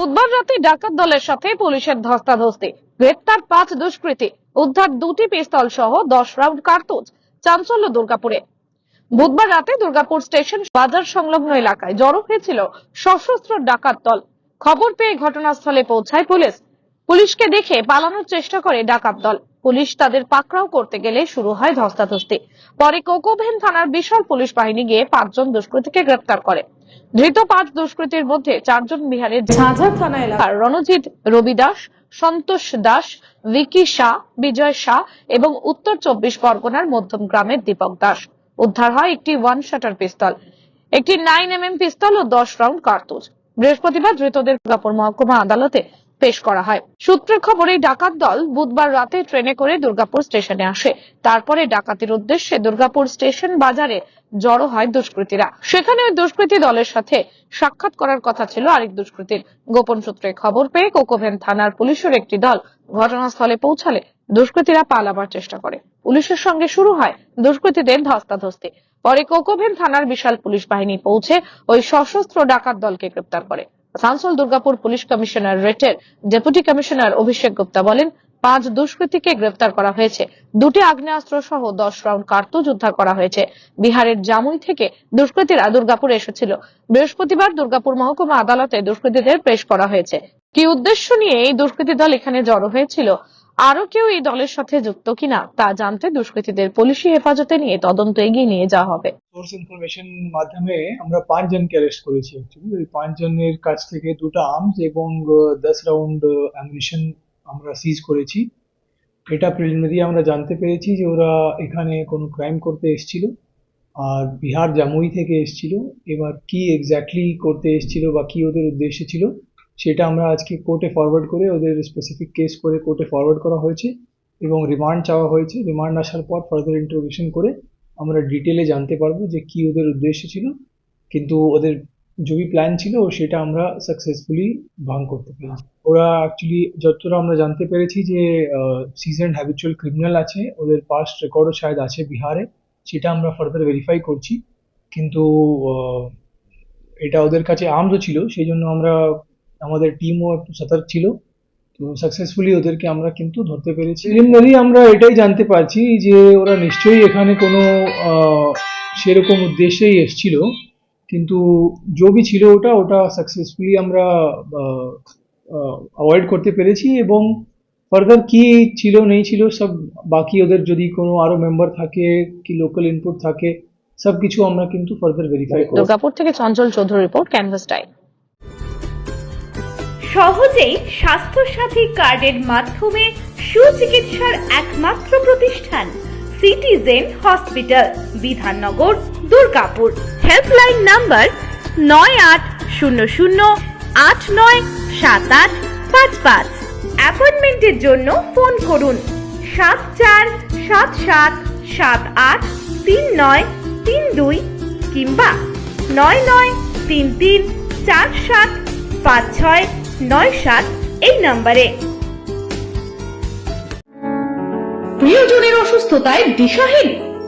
বুধবার রাতে ডাকাত দলের সাথে পুলিশের ধস্তাধস্তি। গ্রেপ্তার পাঁচ দুষ্কৃতী, উদ্ধার দুটি পিস্তল সহ দশ রাউন্ড কার্তুজ চাঞ্চল্য দুর্গাপুরে। বুধবার রাতে দুর্গাপুর স্টেশন বাজার সংলগ্ন এলাকায় জড়ো হয়েছিল সশস্ত্র ডাকাত দল। খবর পেয়ে ঘটনাস্থলে পৌঁছায় পুলিশ। পুলিশকে দেখে পালানোর চেষ্টা করে ডাকাত দল। পুলিশ তাদের পাকড়াও করতে গেলে শুরু হয় ধস্তাধস্তি। পরে কোকোভেন থানার বিশাল পুলিশ বাহিনী গিয়ে পাঁচজন দুষ্কৃতীকে গ্রেপ্তার করে। ধৃত পাঁচ দুষ্কৃতীর মধ্যে চারজন বিহারের ঝাঁঝা থানা এলাকার রণজিৎ রবি দাস সন্তোষ দাস ভিকি শাহ বিজয় শাহ এবং উত্তর চব্বিশ পরগনার মধ্যম গ্রামের দীপক দাস। উদ্ধার হয় একটি ওয়ান শাটার পিস্তল একটি নাইন এম এম পিস্তল ও দশ রাউন্ড কার্তুজ। বৃহস্পতিবার ধৃতদের দুর্গাপুর মহকুমা আদালতে পেশ করা হয়। সূত্রের খবরে ডাকাত দল বুধবার রাতে ট্রেনে করে দুর্গাপুর স্টেশনে আসে। তারপরে ডাকাতির উদ্দেশ্যে দুর্গাপুর স্টেশন বাজারে জড়ো হয় দুষ্কৃতীরা। সেখানে ওই দুষ্কৃতী দলের সাথে সাক্ষাৎ করার কথা ছিল আরেক দুষ্কৃতীর। গোপন সূত্রে খবর পেয়ে কোকোভেন থানার পুলিশের একটি দল ঘটনাস্থলে পৌঁছালে দুষ্কৃতীরা পালাবার চেষ্টা করে। পুলিশের সঙ্গে শুরু হয় দুষ্কৃতীদের ধস্তাধস্তি। পরে কোকোভেন থানার বিশাল পুলিশ বাহিনী পৌঁছে ওই সশস্ত্র ডাকাত দলকে গ্রেপ্তার করে। আসানসোল দুর্গাপুর পুলিশ কমিশনার রেটের ডেপুটি কমিশনার অভিষেক গুপ্তা বলেন পাঁচ দুষ্কৃতীকে গ্রেপ্তার করা হয়েছে। দুটি আগ্নেয়াস্ত্র সহ দশ রাউন্ড কার্তুজ উদ্ধার করা হয়েছে। বিহারের জামুই থেকে দুষ্কৃতীরা দুর্গাপুরে এসেছিল। বৃহস্পতিবার দুর্গাপুর মহকুমা আদালতে দুষ্কৃতীদের পেশ করা হয়েছে। কি উদ্দেশ্য নিয়ে এই দুষ্কৃতী দল এখানে জড়ো হয়েছিল? আরও কেউ এই দলের সাথে যুক্ত কিনা তা জানতে দুষ্কৃতীদের পুলিশি হেফাজতে নিয়ে তদন্ত এগিয়ে নিয়ে যাওয়া হবে। সোর্স ইনফরমেশন মাধ্যমে আমরা পাঁচজনকে অ্যারেস্ট করেছি ওই পাঁচজনের কাছ থেকে দুটো আর্মস এবং দশ রাউন্ড অ্যামিনিশন আমরা সিজ করেছি। এটা প্রিলিমিনারি আমরা জানতে পেরেছি যে ওরা এখানে কোনো ক্রাইম করতে এসেছিল। আর বিহার জামুই থেকে এসেছিল। এবার কি এক্স্যাক্টলি করতে এসেছিল বা কি ওদের উদ্দেশ্য ছিল, সেটা আমরা আজকে কোর্টে ফরওয়ার্ড করে ওদের স্পেসিফিক কেস করে কোর্টে ফরওয়ার্ড করা হয়েছে এবং রিমান্ড চাওয়া হয়েছে। রিমান্ড আসার পর ফার্দার ইন্টারোগেশন করে আমরা ডিটেলে জানতে পারব যে কি ওদের উদ্দেশ্য ছিল। কিন্তু ওদের যে প্ল্যান ছিল, সেটা আমরা সাকসেসফুলি ভাঙ করতে পেরেছি। ওরা অ্যাকচুয়ালি যতটা আমরা জানতে পেরেছি যে সিজন হ্যাবিচুয়াল ক্রিমিনাল আছে, ওদের পাস্ট রেকর্ডও শায়দ আছে বিহারে, সেটা আমরা ফার্দার ভেরিফাই করছি। কিন্তু এটা ওদের কাছে আর্মসও ছিল সেই জন্য আমরা, আমাদের টিমও একটু সতর্ক ছিল। তো সাকসেসফুলি ওদেরকে আমরা কিন্তু ধরতে পেরেছি। প্রিলিমিনারি আমরা এটাই জানতে পারছি যে, ওরা নিশ্চয়ই এখানে কোনো সেরকম উদ্দেশ্যেই এসছিল। কিন্তু যে বি ছিল ওটা ওটা সাকসেসফুলি আমরা অ্যাভয়েড করতে পেরেছি এবং ফার্দার কি ছিল নেই ছিল সব বাকি ওদের যদি কোনো আরও মেম্বার থাকে কি লোকাল ইনপুট থাকে সব কিছু আমরা কিন্তু ফার্দার ভেরিফাই করব। দুর্গাপুর থেকে Chanchal Chowdhury report canvas time সহজেই স্বাস্থ্যসাথী কার্ডের মাধ্যমে সুচিকিৎসার একমাত্র প্রতিষ্ঠান citizen hospital Bidhannagar. Durgapur. Helpline number নয় আট শূন্য শূন্য আট নয় সাত আট পাঁচ পাঁচ। অ্যাপয়েন্টমেন্টের জন্য ফোন করুন। সাত চার সাত সাত সাত আট তিন নয় তিন দুই কিংবা নয় নয় তিন তিন চার সাত পাঁচ ছয় নয় সাত এই নম্বরে। প্রিয়জনের অসুস্থতায় দিশাহীন?